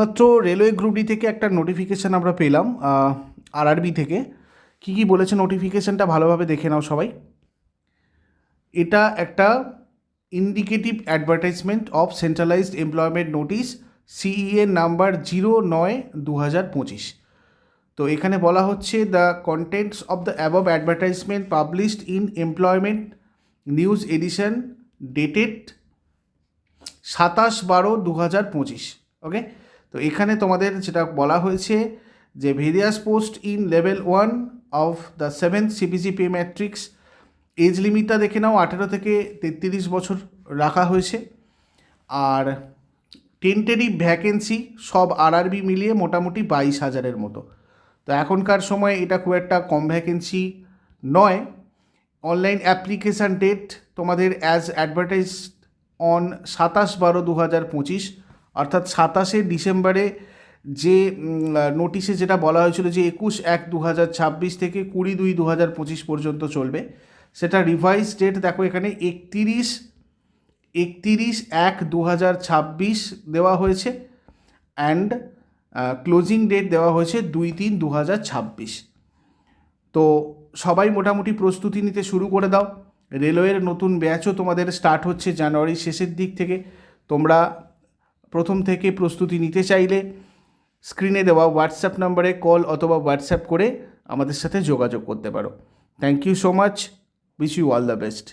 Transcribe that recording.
মাত্র railway group D থেকে একটা নোটিফিকেশান আমরা পেলাম আরআরবি থেকে। কি কি বলেছে নোটিফিকেশানটা ভালোভাবে দেখে নাও সবাই। এটা একটা indicative advertisement of centralised employment notice CEA number zero নয় দু হাজার পঁচিশ তো এখানে বলা হচ্ছে the contents of the above advertisement published in employment news edition dated সাতাশ বারো দু হাজার পঁচিশ। ওকে তো এখানে তোমাদের যেটা বলা হয়েছে যে various post in level one of the seventh CPC pay matrix age লিমিটটা দেখে নাও, আঠেরো থেকে তেত্রিশ বছর রাখা হয়েছে। আর টেন্টেটিভ ভ্যাকেন্সি সব আরআরবি মিলিয়ে মোটামুটি বাইশ হাজারের মতো। তো এখনকার সময় এটা খুব একটা কম ভ্যাকেন্সি নয়। অনলাইন অ্যাপ্লিকেশান ডেট তোমাদের অ্যাজ অ্যাডভার্টাইজ অন সাতাশ বারো দু হাজার পঁচিশ। অর্থাৎ সাতাশে ডিসেম্বরে যে নোটিশে যেটা বলা হয়েছিল যে একুশ এক দু হাজার ছাব্বিশ থেকে কুড়ি দুই দু হাজার পঁচিশ পর্যন্ত চলবে, সেটা রিভাইজ ডেট দেখো এখানে একতিরিশ একতিরিশ এক দু হাজার ছাব্বিশ দেওয়া হয়েছে অ্যান্ড ক্লোজিং ডেট দেওয়া হয়েছে দুই তিন দু হাজার ছাব্বিশ। তো সবাই মোটামুটি প্রস্তুতি নিতে শুরু করে দাও, রেলওয়ের নতুন ব্যাচও তোমাদের স্টার্ট হচ্ছে জানুয়ারির শেষের দিক থেকে, তোমরা প্রথম থেকে প্রস্তুতি নিতে চাইলে স্ক্রিনে দেওয়া হোয়াটসঅ্যাপ নম্বরে কল অথবা হোয়াটসঅ্যাপ করে আমাদের সাথে যোগাযোগ করতে পারো। Thank you so much wish you all the best